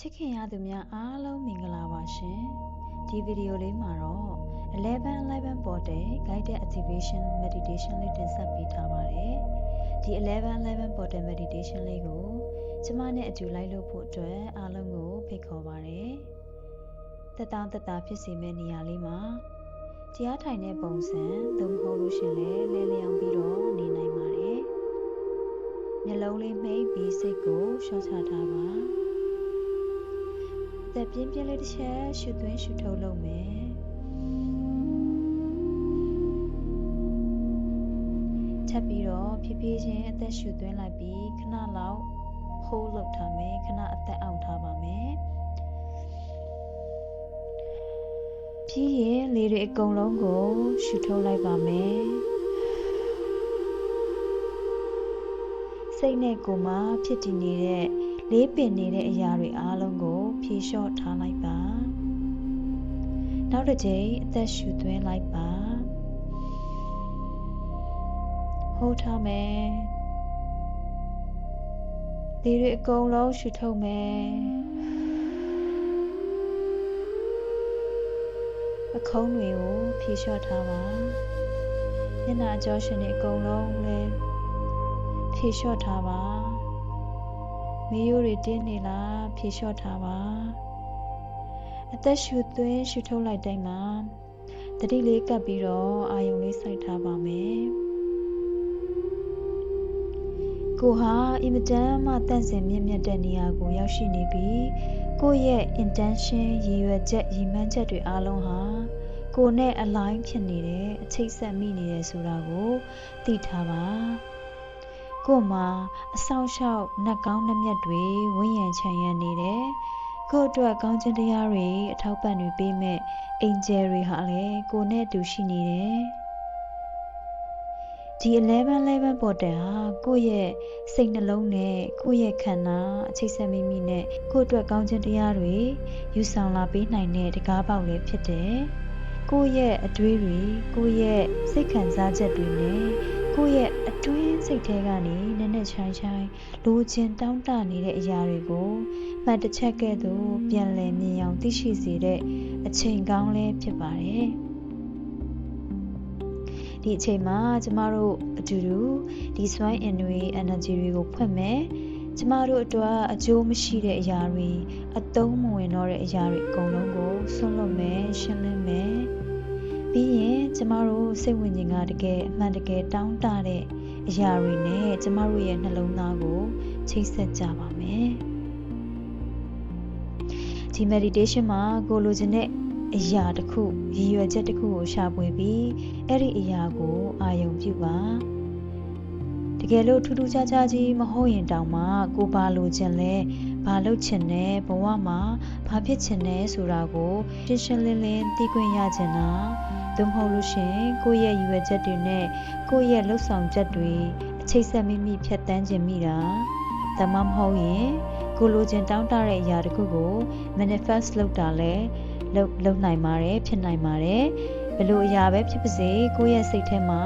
ချစ်ခင်ရသူများအားလုံးမင်္ဂလာပါရှင်ဒီဗီဒီယိုလေးမှာတော့1111ပေါ်တဲ့ guided activation meditation လေးတင်ဆက်ပေးထားပါတယ်ဒီ1111ပေါ်တဲ့ meditation လေးကိုကျမနဲ့အတူလိုက်လုပ်ဖို့အတွက်အားလုံးကိုဖိတ်ခေါ်ပါတယ်တက်တာတက်တာဖြစ်စေမယ့်နေရာလေးမှာတရားထိုင်တဲ့ပုံစံသို့မဟုတ်လို့ရှင်လဲလဲလျောင်းပြီးတော့နေနိုင်ပါတယ်မျက်လုံးလေးမှိတ်ပြီးစိတ်ကိုရှော့ချထားပါ သက်ပြင်းပြင်းလေးတစ်ချက်ရှုသွင်းရှုထုတ်လုပ်မယ်ထပ်ပြီးတော့ဖြည်းဖြည်းချင်းအသက်ရှုသွင်းလိုက်ပြီးခဏလောက် hold လုပ်ထားမယ်ခဏအသက်အောင်ထားပါမယ်ပြီးရင်လေတွေအကုန်လုံးကိုရှုထုတ်လိုက်ပါမယ်စိတ်နဲ့ကိုယ်မှာဖြစ်တည်နေတဲ့လေးပင်နေတဲ့အရာတွေအားလုံးကို ဖြေလျှော့ထားလိုက်ပါနောက်တစ်ကြိမ်အသက်ရှူသွင်းလိုက်ပါဟိုးထားမယ်လေတွေအကုန်လုံးရှူထုတ်မယ်အခုံးတွေကိုဖြေလျှော့ထားပါမျက်နှာအကျော်ရှင်တွေအကုန်လုံးလည်းဖြေလျှော့ထားပါ မေးရိုးတွေတင်းနေလားဖြေလျှော့ထားပါအသက်ရှူသွင်းရှူထုတ်လိုက်တိုင်းမှာတတိလေးကပ်ပြီးတော့အာယုံလေးစိုက်ထားပါမယ်ကိုဟာအင်မတန်မှတန့်စင်မြင့်မြတ်တဲ့နေရာကိုရောက်ရှိနေပြီးကိုယ့်ရဲ့ intention ရည်ရွယ်ချက်ရည်မှန်းချက်တွေအားလုံးဟာကိုနဲ့ align ဖြစ်နေတယ်အချိတ်ဆက်မိနေတယ်ဆိုတာကိုသိထားပါ ကို့မှာအဆောင်ရှောက်နှက်ကောင်းနှမျက်တွေဝန်းရံချမ်းရံနေတယ်ကို့အတွက်ကောင်းခြင်းတရားတွေအထောက်ပံ့တွေပေးမဲ့အင်ဂျယ်တွေဟာလည်းကိုနဲ့အတူရှိနေတယ်ဒီ1111ပေါ်တယ်ဟာကိုယ့်ရဲ့စိတ်နှလုံးနဲ့ကိုယ့်ရဲ့ခန္ဓာအချိတ်ဆက်မိမိနဲ့ကိုယ့်အတွက်ကောင်းခြင်းတရားတွေယူဆောင်လာပေးနိုင်တဲ့တကားပေါက်လည်းဖြစ်တယ်ကိုယ့်ရဲ့အတွေးတွေကိုယ့်ရဲ့စိတ်ခံစားချက်တွေနဲ့ကိုယ့်ရဲ့အ တွင်းစိတ်ထဲကနေနက်နက်ချိုင်းချိုင်းလိုချင်တောင်းတနေတဲ့အရာတွေကိုမှတ်တစ်ချက်ကဲ့သို့ပြန်လည်မြင်အောင်သိရှိစေတဲ့အချိန်ကောင်းလေးဖြစ်ပါတယ်ဒီအချိန်မှာကျမတို့အတူတူဒီ swine in တွေ energy တွေကိုဖွင့်မယ်ကျမတို့အတွက်အကျိုးမရှိတဲ့အရာတွေအသုံးမဝင်တော့တဲ့အရာတွေအကုန်လုံးကိုဆွန့်လွတ်မယ်ရှင်းလင်းမယ်ပြီးရင်ကျမတို့စိတ်ဝိညာဉ်ကတကယ်အမှန်တကယ်တောင်းတတဲ့ အရာတွေနဲ့ကျမတို့ရဲ့နှလုံးသားကိုချိတ်ဆက်ကြပါမယ်ဒီ meditation မှာကိုလိုချင်တဲ့အရာတစ်ခုရည်ရွယ်ချက်တစ်ခုကိုရှာဖွေပြီးအဲ့ဒီအရာကိုအာရုံပြုပါတကယ်လို့ထူးထူးခြားခြားကြီးမဟုတ်ရင်တောင်မှကိုပါလိုချင်လဲဘာလုပ်ချင်လဲဘဝမှာဘာဖြစ်ချင်လဲဆိုတာကိုရှင်းရှင်းလင်းလင်းသိခွင့်ရချင်တာ သို့မဟုတ်လို့ရှင်ကိုယ့်ရဲ့ရည်ရွယ်ချက်တွေနဲ့ကိုယ့်ရဲ့လှုပ်ဆောင်ချက်တွေအချိတ်ဆက်မိမိဖြတ်တန်းခြင်းမိတာဒါမှမဟုတ်ရင်ကိုလိုချင်တောင်းတတဲ့အရာတခုကို manifest လုပ်တာလဲလုပ်လုပ်နိုင်ပါတယ်ဖြစ်နိုင်ပါတယ်ဘယ်လိုအရာပဲဖြစ်ပါစေကိုယ့်ရဲ့စိတ်ထဲမှာ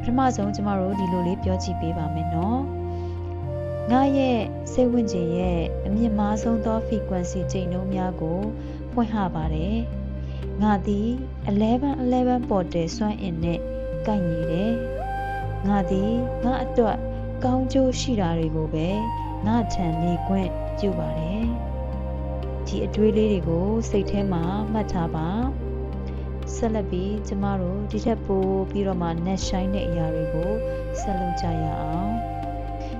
ပထမဆုံးကျမတို့ဒီလိုလေးပြောကြည့်ပေးပါမယ်နော်ငါရဲ့စိတ်ဝင်ကျင်ရဲ့အမြင့်မားဆုံးသော frequency ချိန်နှုန်းများကိုဖွင့်ဟပါတယ် ငါသည်1111ပေါ်တယ်စွမ်းအင်နဲ့ကိုက်ညီတယ်ငါသည်ငါအတွက်ကောင်းကျိုးရှိတာတွေကိုပဲငါထံနေခွင့်ပြုပါတယ်ဒီအတွေးလေးတွေကိုစိတ်ထဲမှာမှတ်ထားပါဆက်လက်ပြီးကျမတို့ဒီထက်ပိုပြီးတော့မှ net shine တဲ့အရာတွေကိုဆက်လုပ်ကြရအောင်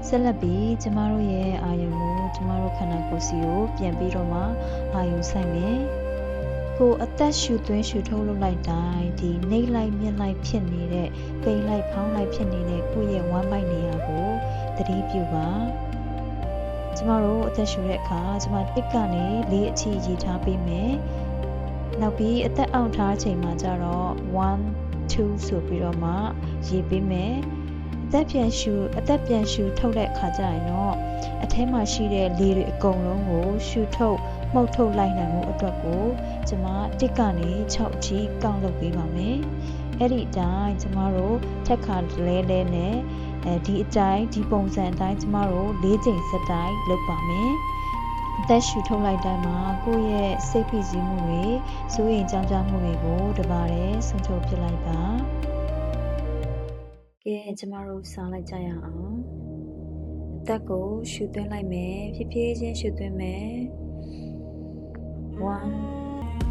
ဆက်လက်ပြီးကျမတို့ရဲ့အာယုံကိုကျမတို့ခန္ဓာကိုယ်စီကိုပြန်ပြီးတော့မှအာယုံဆိုင်မယ် ကိုအသက်ရှူသွင်းရှူထုတ်လုပ်လိုက်တိုင်းဒီနှိမ့်လိုက်မြင့်လိုက်ဖြစ်နေတဲ့ပိန်လိုက်ဖောင်းလိုက်ဖြစ်နေတဲ့ကိုယ့်ရဲ့ဝမ်းပိုက်နေရာကိုသတိပြုပါကျမတို့အသက်ရှူတဲ့အခါကျမတစ်ကနေလေးအထိရေးထားပေးမယ်နောက်ပြီးအသက်အောင်ထားချိန်မှာကျတော့1 2ဆိုပြီးတော့မှရေးပေးမယ်အသက်ပြန်ရှူအသက်ပြန်ရှူထုတ်တဲ့အခါကျရင်တော့အထဲမှာရှိတဲ့လေတွေအကုန်လုံးကိုရှူထုတ်မှုတ်ထုတ်လိုက်နိုင်မှုအတွက်ကို ကျမတစ်ကနေ6အထိကောက်လုပ်ပေးပါမယ်အဲ့ဒီအတိုင်းကျမတို့ထက်ခါလဲလဲနဲ့အဲဒီအတိုင်းဒီပုံစံအတိုင်းကျမတို့၄ချိန်စက်တိုင်းလုပ်ပါမယ်အသက်ရှူထုတ်လိုက်တိုင်းမှာကိုယ့်ရဲ့စိတ်ဖိစီးမှုတွေစိုးရိမ်ကြောင်ကြမှုတွေကိုတပါးတဲ့ဆုံးချုပ်ပြလိုက်ပါကဲကျမတို့စားလိုက်ကြရအောင်အသက်ကိုရှူသွင်းလိုက်မယ်ဖြည်းဖြည်းချင်းရှူသွင်းမယ်1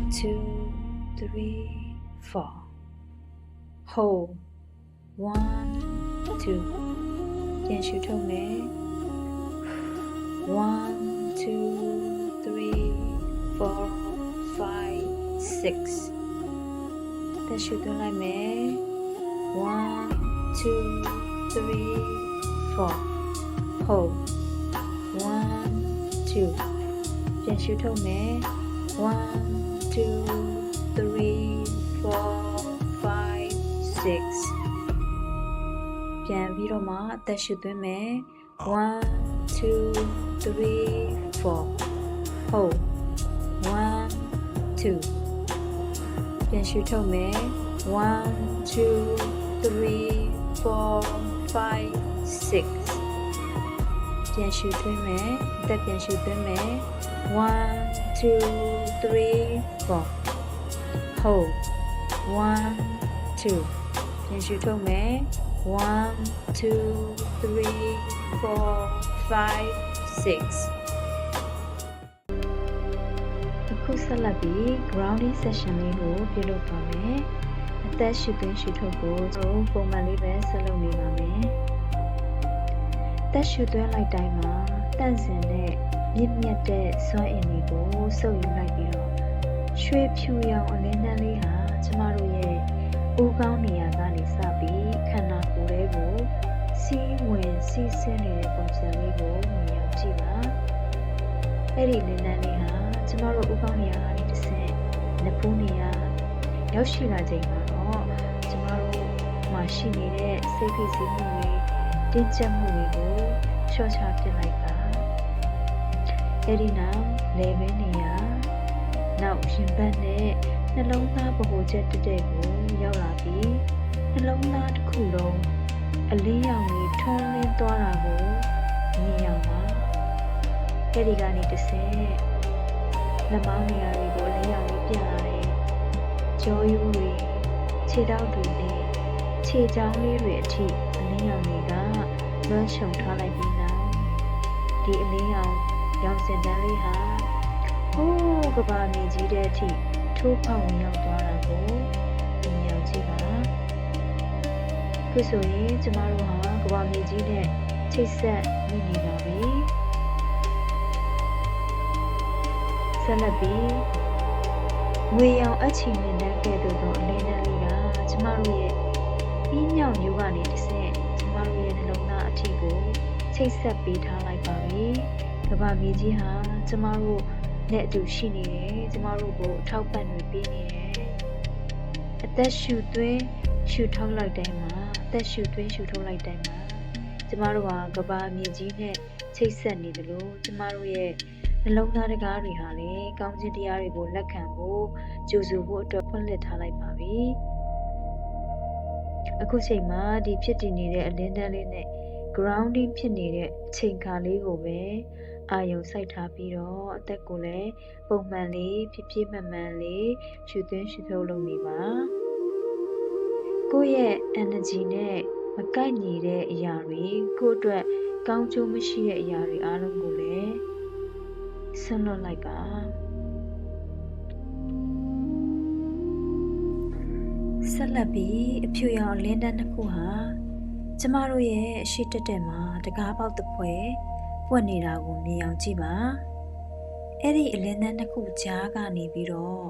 2 3 4 hold 1 2ပြန်ရှူထုတ်မယ်1 2 3 4 5 6တက်ရှူသွင်းလိုက်မယ်1 2 3 4 hold 1 2ပြန်ရှူထုတ် မယ်1 2 3 4 5 6ပြန်ပြီးတော့မှအသက်ရှူသွင်းမယ်1 2 3 4 hold 1 2ပြန်ရှူထုတ်မယ်1 2 3 4 5 6ပြန်ရှူသွင်းမယ်အသက်ပြန်ရှူသွင်းမယ်1 2 3 4 hold 1 2ပြန်ရှူထုတ်မယ်1 2 3 4 5 6အခုဆက်လက်ပြီး grounding session လေးကိုပြုလုပ်ပါမယ်အသက်ရှူသွင်းရှူထုတ်ကိုကျွန်တော်ပုံမှန်လေးပဲဆက်လုပ်နေပါမယ်သက်ရှူသွင်းလိုက်တိုင်းမှာတန့်စင်တဲ့မြင့်မြတ်တဲ့စွမ်းအင်တွေ ကိုစုပ်ယူလိုက်ပြီးတော့ရွှေဖြူရောင်အလင်းတန်းလေးဟာကျမတို့ရဲ့ဦးကောင်းနေရာကနေစပြီးခန္ဓာကိုယ်လေးကိုစီးဝင်စီးဆင်းနေတဲ့ပုံစံလေးကိုမြင်အောင်ကြည့်ပါအဲ့ဒီလင်းတန်းလေးဟာကျမတို့ဦးကောင်းနေရာကနေတစ်ဆင့်နဖူးနေရာရောက်ရှိလာချိန်မှာတော့ကျမတို့မှာရှိနေတဲ့စိတ်ဖိစီးမှုတွေတင်းကျပ်မှုတွေကိုလျှော့ချပစ်လိုက်ပါ အဲ့ဒီနောက်လေဘင်းနေရာနောက်ရင်ဘတ်နဲ့နှလုံးသားဗဟိုချက်တက်တဲ့ကိုရောက်လာပြီးနှလုံးသားတစ်ခုလုံးအလင်းရောင်ကြီးထွန်းလင်းသွားတာကိုမြင်ရပါအဲ့ဒီကနေတစ်ဆင့်လက်မောင်းနေရာတွေကိုအလင်းရောင်ကြီးပြလာတယ်ကြောရိုးတွေခြေထောက်တွေနဲ့ခြေချောင်းလေးတွေအထိအလင်းရောင်တွေကလွှမ်းခြုံထားလိုက်ပြီးနောက်ဒီအလင်းရောင် ရောင်စင်တန်းလေးဟာဟိုးကဘာမြေကြီးတဲ့အထိထိုးဖောက်ဝင်ရောက်သွားတာကိုမြင်အောင်ကြည့်ပါခုဆိုရင်ကျမတို့ဟာကဘာမြေကြီးနဲ့ချိတ်ဆက်မိနေပါပြီဆက်လက်ပြီးငွေရောင်အချီနဲ့နဲ့ကဲ့သို့သောအလင်းတန်းလေးကကျမတို့ရဲ့ပြီးမြောက်မျိုးကနေတစ်ဆင့်ကျမတို့ရဲ့နှလုံးသားအထီကိုချိတ်ဆက်ပေးထားလိုက်ပါပြီ ကဘာမြေကြီးဟာကျမတို့နဲ့အတူရှိနေတယ်ကျမတို့ကိုအထောက်ပံ့တွေပေးနေတယ်အသက်ရှူသွင်းရှူထုတ်လိုက်တိုင်းမှာအသက်ရှူသွင်းရှူထုတ်လိုက်တိုင်းမှာကျမတို့ဟာကဘာမြေကြီးနဲ့ချိတ်ဆက်နေတယ်လို့ကျမတို့ရဲ့နှလုံးသားတကားတွေဟာလည်းကောင်းခြင်းတရားတွေကိုလက်ခံဖို့ကြိုဆိုဖို့အတွက်ဖွင့်လှစ်ထားလိုက်ပါပြီအခုချိန်မှာဒီဖြစ်တည်နေတဲ့အလင်းတန်းလေးနဲ့ grounding ဖြစ်နေတဲ့အချိန်ခါလေးကိုပဲ အာယုံစိုက်ထားပြီးတော့အသက်ကိုလည်းပုံမှန်လေးဖြည်းဖြည်းမှန်မှန်လေးရှူသွင်းရှူထုတ်လုပ်နေပါကိုယ့်ရဲ့ energy နဲ့မကိုက်ညီတဲ့အရာတွေကိုယ့်အတွက်ကောင်းကျိုးမရှိတဲ့အရာတွေအားလုံးကိုလည်းဆွလွတ်လိုက်ပါဆက်လက်ပြီးအဖြူရောင်လင်းတန်းတစ်ခုဟာကျမတို့ရဲ့အရှိတက်တက်မှာတကားပေါက်တစ်ဖွဲ ပွက်နေတာကိုမြင်အောင်ကြည့်ပါအဲ့ဒီအလင်းတန်းတစ်ခုကြားကနေပြီးတော့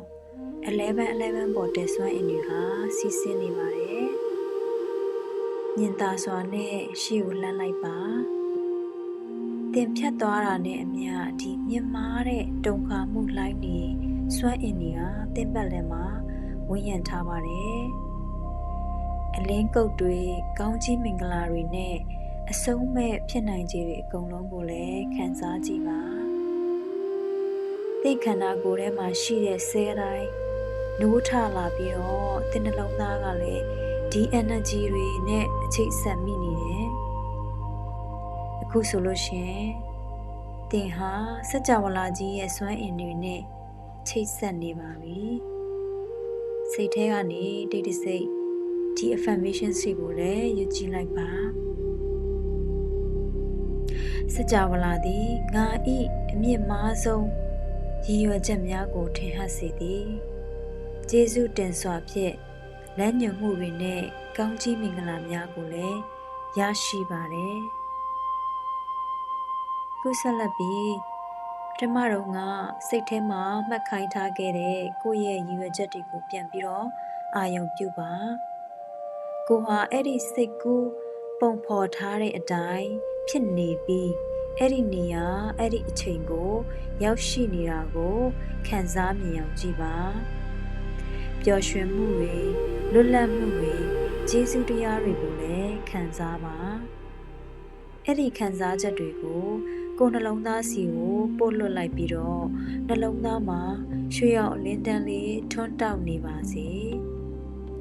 11 11ပေါ်တက်ဆွမ်းအင်တွေဟာစီးဆင်းနေပါတယ်ညင်သာစွာနဲ့ရှေ့ကိုလှမ်းလိုက်ပါတင်ဖြတ်သွားတာနဲ့အမျှဒီမြင့်မားတဲ့တုံခါမှုလိုင်းနေစွမ်းအင်တွေဟာတင်ပတ်လည်းမှာဝန်းရံထားပါတယ်အလင်းကုတ်တွေကောင်းကြီးမင်္ဂလာတွေနဲ့ အဆုံးမဲ့ဖြစ်နိုင်ခြေတွေအကုန်လုံးကိုလည်းခံစားကြည့်ပါသိခန္ဓာကိုယ်ထဲမှာရှိတဲ့ဆဲတိုင်းနိုးထလာပြီးတော့သင်နှလုံးသားကလည်းဒီ energy တွေနဲ့အချိတ်ဆက်မိနေတယ်အခုဆိုလို့ရှင်သင်ဟာစัจ java လာကြီးရဲ့စွမ်းအင်တွေနဲ့ချိတ်ဆက်နေပါပြီစိတ်ထဲကနေတိတ်တဆိတ်ဒီ affirmation တွေကိုလည်းယူကြည့်လိုက်ပါ စัจ java လာသည်ငါဤအမြင့်မားဆုံးရည်ရွယ်ချက်များကိုထင်ဟပ်စေသည်ကျေးဇူးတင်စွာဖြင့်လမ်းညွှန်မှုတွေနဲ့ကောင်းကြီးမင်္ဂလာများကိုလည်းရရှိပါတယ်ခုဆက်လက်ပြီးပထမတော့ကစိတ်ထဲမှာမှတ်ခိုင်းထားခဲ့တဲ့ကိုယ့်ရဲ့ရည်ရွယ်ချက်တွေကိုပြန်ပြီးတော့အာရုံပြုပါကိုဟာအဲ့ဒီစိတ်ကူးပုံဖော်ထားတဲ့အတိုင်း ဖြစ်နေပြီးအဲ့ဒီနေရာအဲ့ဒီအချိန်ကို ရောက်ရှိနေတာကိုခံစားမြင်အောင်ကြည့်ပါပျော်ရွှင်မှုတွေလွတ်လပ်မှုတွေကျေးဇူးတရားတွေကိုလည်းခံစားပါအဲ့ဒီခံစားချက်တွေကိုကိုယ်နှလုံးသားစီကိုပို့လွတ်လိုက်ပြီးတော့နှလုံးသားမှာရွှေရောင်အလင်းတန်းလေးထွန်းတောက်နေပါစေ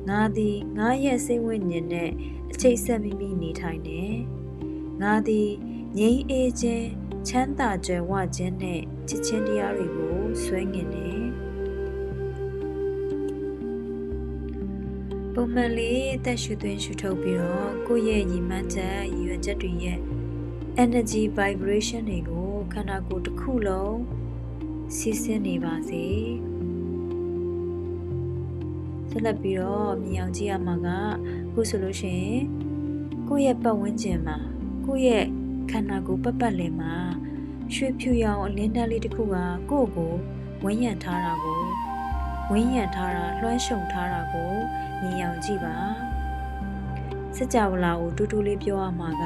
ငါသည်ငါရဲ့စိတ်ဝိညာဉ်နဲ့အချိတ်ဆက်မိမိနေထိုင်နေ ငါသည်ငြိမ်းအေးခြင်းချမ်းသာကြွယ်ဝခြင်းနဲ့ချစ်ချင်းတရားတွေကိုဆွဲငင်နေပုံမှန်လေးတက်ရှူသွင်းရှူထုတ်ပြီးတော့ကိုယ့်ရဲ့ရည်မှန်းချက်ရည်ရွယ်ချက်တွေရဲ့ energy vibration တွေကိုခန္ဓာကိုယ်တစ်ခုလုံးစီးဆင်းနေပါစေဆက်လက်ပြီးတော့မြင်အောင်ကြည့်ရမှာကခုဆိုလို့ရှိရင်ကိုယ့်ရဲ့ပတ်ဝန်းကျင်မှာ ကိုယ့်ရဲ့ခန္ဓာကိုယ်ပတ်ပတ်လည်မှာရွှေဖြူရောင်အလင်းတန်းလေးတစ်ခုကကိုယ့်ကိုဝန်းရံထားတာကိုဝန်းရံထားတာလွှမ်းခြုံထားတာကိုမြင်အောင်ကြည့်ပါစကြဝဠာကိုတူတူလေးပြောရမှာက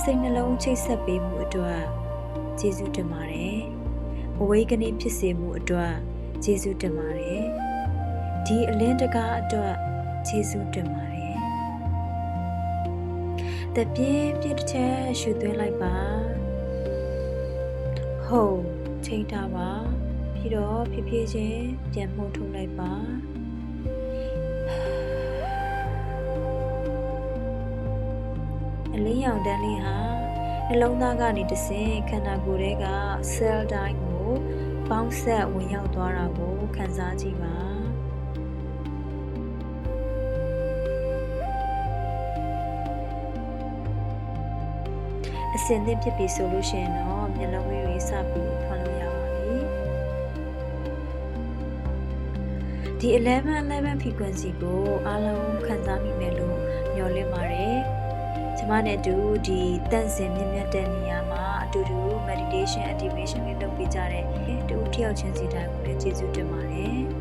စိတ်နှလုံးချိတ်ဆက်ပေးမှုအတွက်ကျေးဇူးတင်ပါတယ်။အဝေးကနေဖြစ်စေမှုအတွက်ကျေးဇူးတင်ပါတယ်။ဒီအလင်းတကားအတွက်ကျေးဇူးတင်ပါတယ်။ တပြင်းပြင်းတစ်ချက်ရှူသွင်းလိုက်ပါ။ဟုတ်ချိန်ထားပါ။ပြီးတော့ဖြည်းဖြည်းချင်းပြန်မှုန်းထုတ်လိုက်ပါ။အလင်းရောင်တန်းလေးဟာနှလုံးသားကနေတဆင့်ခန္ဓာကိုယ်ထဲက cell တိုင်းကိုပေါင်းဆက်ဝင်ရောက်သွားတာကိုခံစားကြည့်ပါ အစင်သစ်ဖြစ်ပြီဆိုလို့ရှိရင်တော့မျက်လုံးလေးတွေစပြီးဖွင့်လို့ရပါပြီဒီ1111 frequency ကိုအားလုံးခံစားမိမယ်လို့မျှော်လင့်ပါတယ်ကျမနဲ့အတူဒီတန့်စင်မြင့်မြတ်တဲ့နေရာမှာအတူတူ meditation activation လေးလုပ်ပေးကြတဲ့တူတယောက်ချင်းစီတိုင်းကိုလည်းကျေးဇူးတင်ပါတယ်